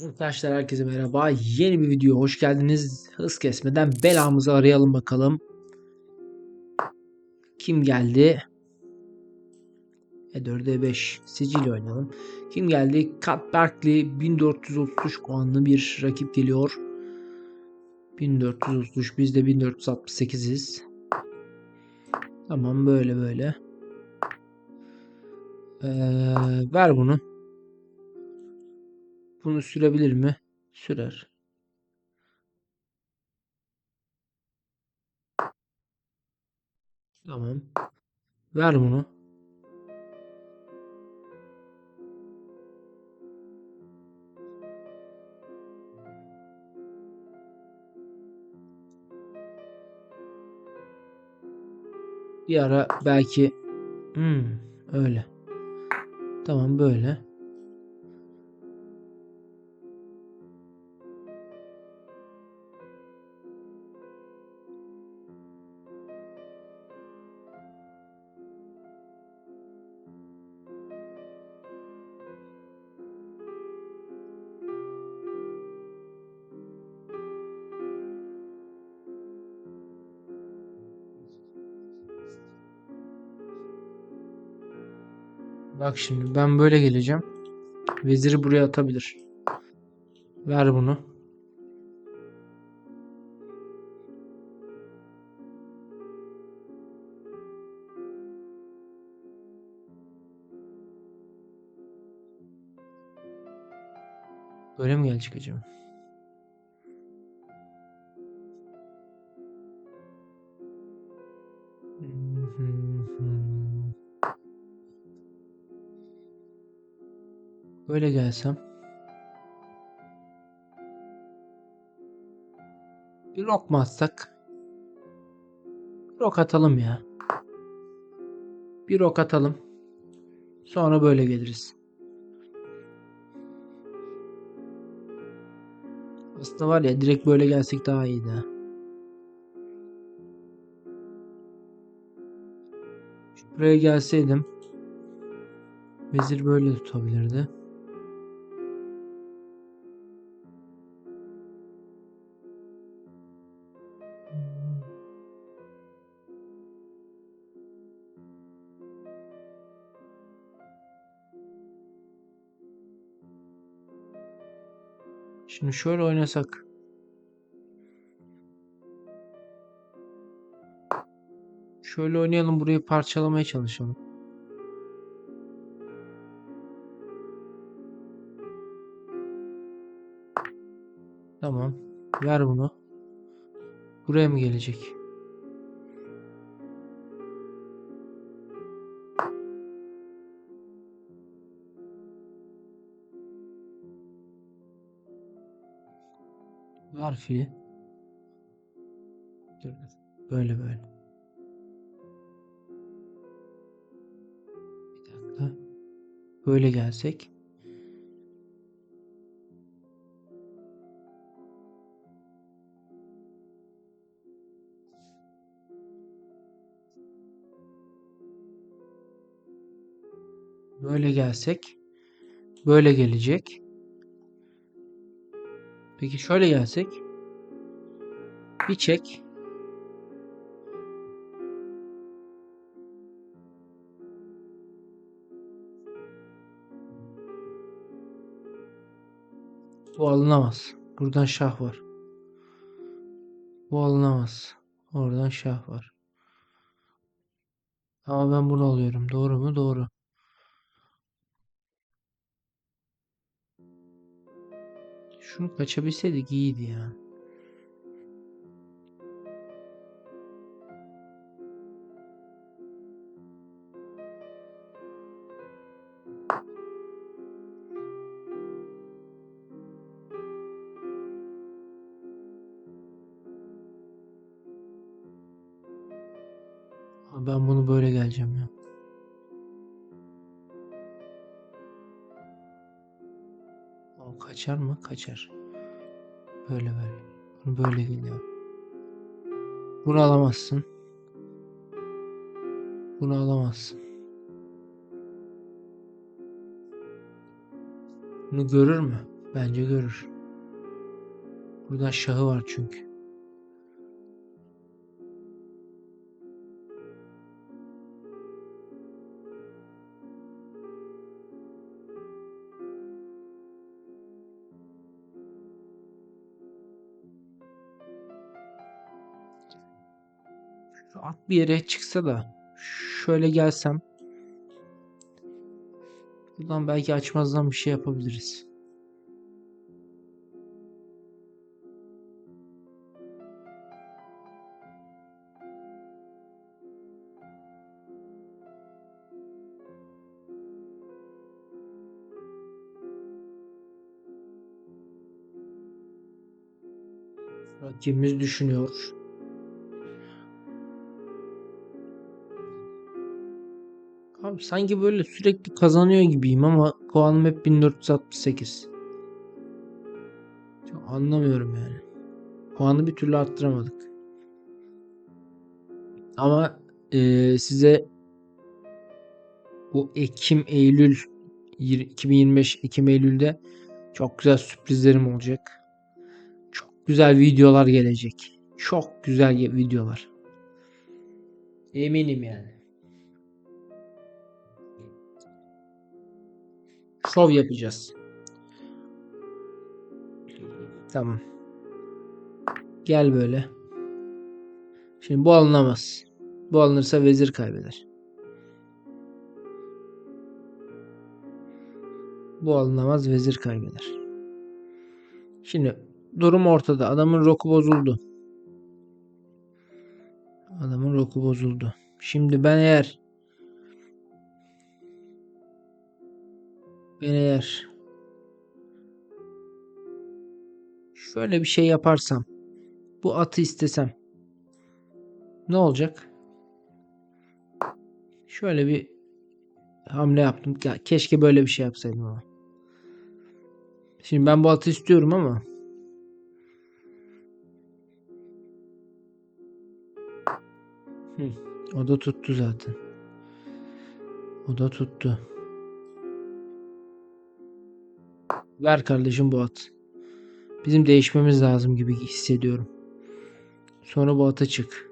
Arkadaşlar herkese merhaba. Yeni bir video hoş geldiniz. Hız kesmeden belamızı arayalım bakalım. Kim geldi? E 4'e 5 Sicilya oynayalım. Kim geldi? Kat Berkeley 1433 puanlı bir rakip geliyor. 1433 biz de 1468'iz. Tamam böyle böyle. Ee, ver bunu. Bunu sürebilir mi? Sürer. Tamam. Ver bunu. Bir ara belki hmm, öyle. Tamam böyle. Bak şimdi ben böyle geleceğim. Veziri buraya atabilir. Ver bunu. Böyle mi gelecek acaba? Böyle gelsem. Bir rok mu atsak? Rok atalım ya. Bir rok atalım. Sonra böyle geliriz. Aslında var ya direkt böyle gelsek daha iyiydi. Buraya gelseydim vezir böyle tutabilirdi. Şimdi şöyle oynasak. Şöyle oynayalım burayı parçalamaya çalışalım. Tamam. Ver bunu. Buraya mı gelecek? Dur. Böyle böyle. Bir dakika. Böyle gelsek. Böyle gelsek. Böyle gelecek. Peki şöyle gelsek. Bir çek. Bu alınamaz. Buradan şah var. Bu alınamaz. Oradan şah var. Ama ben bunu alıyorum. Doğru mu? Doğru. Şunu kaçabilseydik iyiydi ya. Ben bunu böyle geleceğim ya. Kaçar mı? Kaçar. Böyle böyle. Bunu böyle geliyor. Bunu alamazsın. Bunu alamazsın. Bunu görür mü? Bence görür. Burada şahı var çünkü. Bir yere çıksa da şöyle gelsem buradan belki açmazdan bir şey yapabiliriz. Rakibimiz düşünüyor. Abi sanki böyle sürekli kazanıyor gibiyim ama puanım hep 1468. Çok anlamıyorum yani. Puanı bir türlü arttıramadık. Ama eee, size bu Ekim Eylül yir- 2025 Ekim Eylül'de çok güzel sürprizlerim olacak. Çok güzel videolar gelecek. Çok güzel videolar. Eminim yani. Şov yapacağız. Tamam. Gel böyle. Şimdi bu alınamaz. Bu alınırsa vezir kaybeder. Bu alınamaz vezir kaybeder. Şimdi durum ortada. Adamın roku bozuldu. Adamın roku bozuldu. Şimdi ben eğer eğer şöyle bir şey yaparsam bu atı istesem ne olacak? Şöyle bir hamle yaptım. Ya keşke böyle bir şey yapsaydım ama. Şimdi ben bu atı istiyorum ama Hı, o da tuttu zaten. O da tuttu. Ver kardeşim bu at. Bizim değişmemiz lazım gibi hissediyorum. Sonra bu ata çık.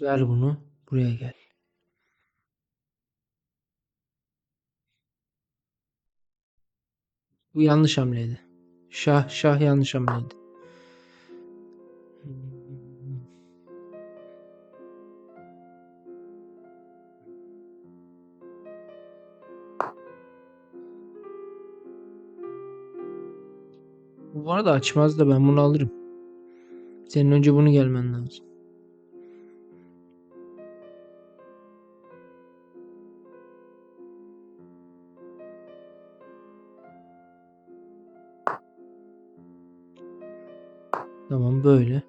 Ver bunu. Buraya gel. Bu yanlış hamleydi. Şah şah yanlış hamleydi. Bu arada açmaz da ben bunu alırım. Senin önce bunu gelmen lazım. Tamam böyle.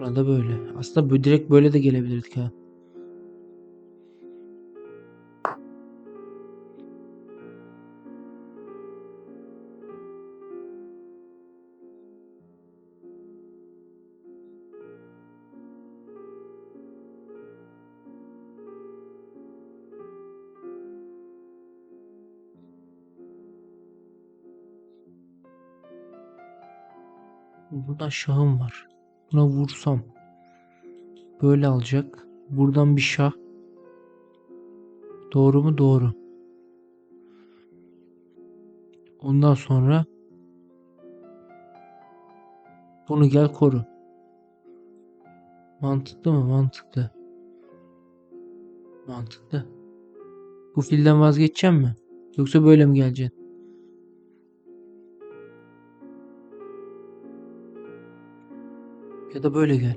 Burada böyle. Aslında bu direkt böyle de gelebilirdik ha. Burada şahım var. Buna vursam. Böyle alacak. Buradan bir şah. Doğru mu? Doğru. Ondan sonra bunu gel koru. Mantıklı mı? Mantıklı. Mantıklı. Bu filden vazgeçeceğim mi? Yoksa böyle mi geleceksin? Ya da böyle gel.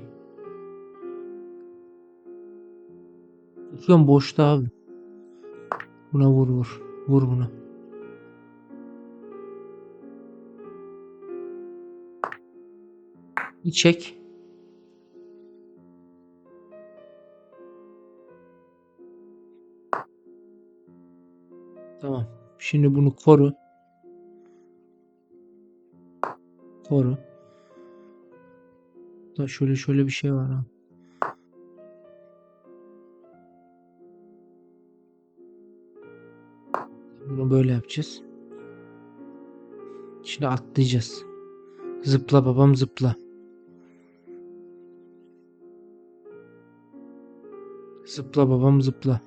Tutuyorum boşta abi. Buna vur vur. Vur buna. Bir çek. Tamam. Şimdi bunu koru. Koru. Hatta şöyle şöyle bir şey var ha. Bunu böyle yapacağız. Şimdi atlayacağız. Zıpla babam zıpla. Zıpla babam zıpla.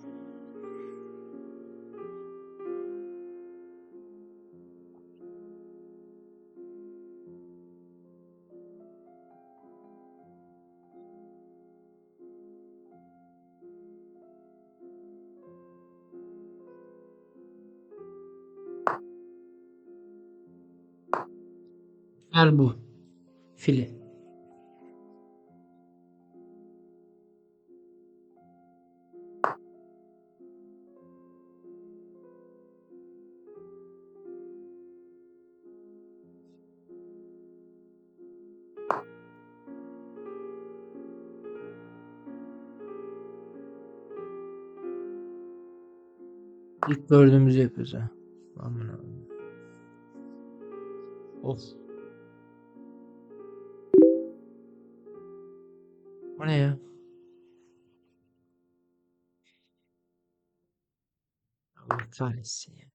Al bu. Fili. İlk gördüğümüzü yapıyoruz ha. Aman. Of. Ne ya? Allah kahretsin ya.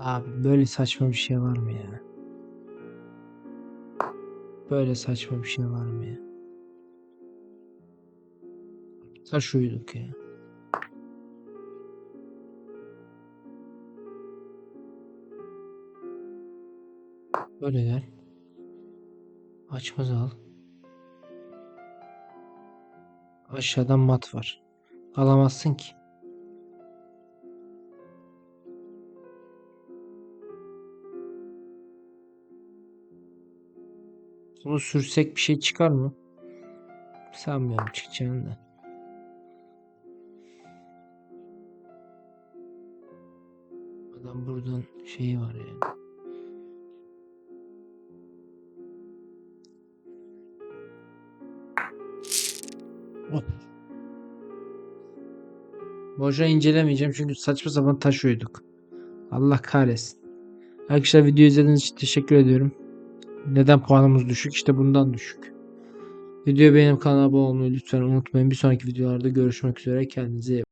Abi böyle saçma bir şey var mı ya? Böyle saçma bir şey var mı ya? Taş uyuduk ya. Böyle gel. Açmaz al. Aşağıdan mat var. Alamazsın ki. Bunu sürsek bir şey çıkar mı? Sanmıyorum çıkacağını da. Adam buradan şeyi var yani. Boşa incelemeyeceğim çünkü saçma sapan taş uyduk. Allah kahretsin. Arkadaşlar video izlediğiniz için teşekkür ediyorum. Neden puanımız düşük? İşte bundan düşük. Videoyu beğenip kanala abone olmayı lütfen unutmayın. Bir sonraki videolarda görüşmek üzere. Kendinize iyi.